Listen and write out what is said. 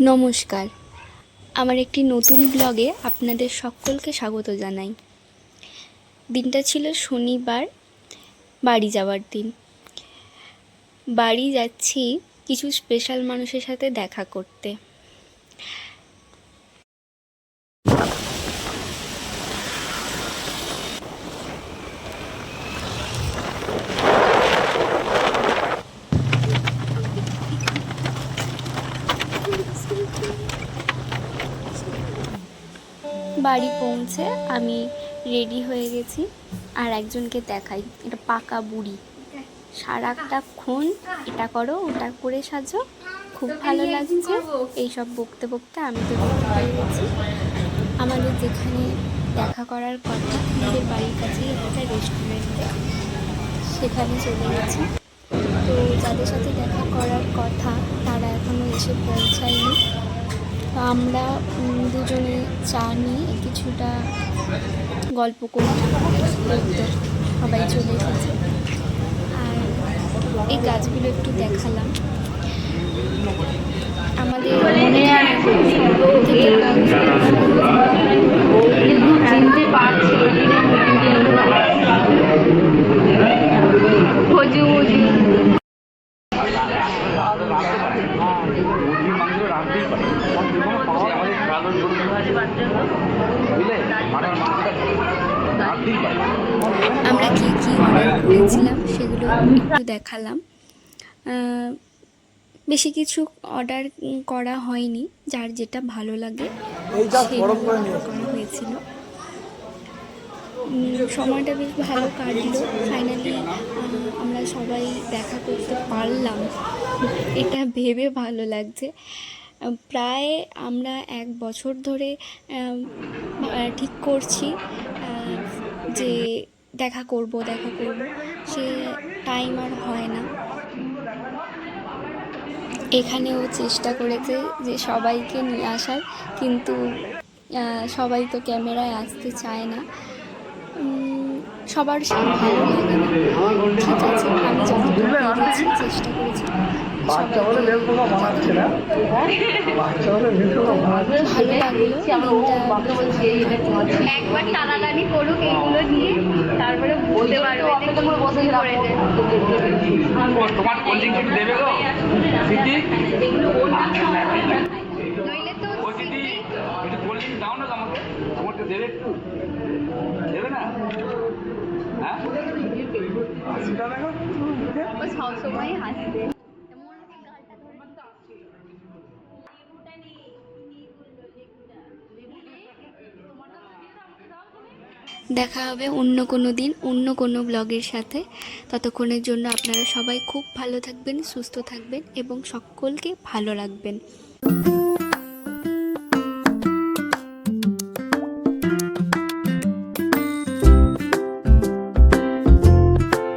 নমস্কার। আমার একটি নতুন ব্লগে আপনাদের সকলকে স্বাগত জানাই। দিনটা ছিল শনিবার, বাড়ি যাওয়ার দিন। বাড়ি যাচ্ছি কিছু স্পেশাল মানুষের সাথে দেখা করতে। বাড়ি পৌঁছে আমি রেডি হয়ে গেছি আর একজনকে দেখাই। এটা পাকা বুড়ি। সারাটাক্ষণ এটা করো, ওটা করে সাজো। খুব ভালো লাগছে। এইসব বকতে বকতে আমি তো রেডি হয়ে গেছি। আমাদের যেখানে দেখা করার কথা, আমাদের বাড়ির কাছেই একটা রেস্টুরেন্টে সেখানে চলে গেছি। তো যাদের সাথে দেখা করার কথা, তারা এখনও এসে পৌঁছায়নি। আমরা দুজনে চা নিয়ে কিছুটা গল্প করি। সবাই চলে এসেছে। আর এই গাছগুলো একটু দেখালাম। আমাদের আমরা কি কি করেছিলাম সেগুলো একটু দেখালাম। বেশি কিছু অর্ডার করা হয়নি যার যেটা ভালো লাগে করা হয়েছিল। সময়টা বেশ ভালো কাটলো। ফাইনালি দেখা করতে পারলাম। এটা ভেবে ভালো লাগছে। প্রায় আমরা এক বছর ধরে ঠিক করছি যে দেখা করব দেখা করব। সে টাইম আর হয় না। এখানেও চেষ্টা করেছে যে সবাইকে নিয়ে আসার, কিন্তু সবাই তো ক্যামেরায় আসতে চায় না। সবার সে ভালো লাগে ঠিক আছে আমি যতটুকু পেরেছি চেষ্টা করেছি বাচ্চা হলে সবাইকে লেলপোকা বানাচ্ছে না? বাচ্চা হলে লেলপোকা বানাচ্ছে ভালো লাগল একবার টানাটানি করুক এইগুলো নিয়ে তারপরে বুঝতে পারবে যে কি কি করেছে তোমার দেবে। গো? নইলে তো ও একটু কোল্ড ড্রিঙ্ক দাও না আমাকে। আমাকে দেবে একটু? দেখা হবে অন্য কোনো দিন, অন্য কোনো ব্লগের সাথে। ততক্ষণের জন্য আপনারা সবাই খুব ভালো থাকবেন, সুস্থ থাকবেন এবং সকলকে ভালো রাখবেন।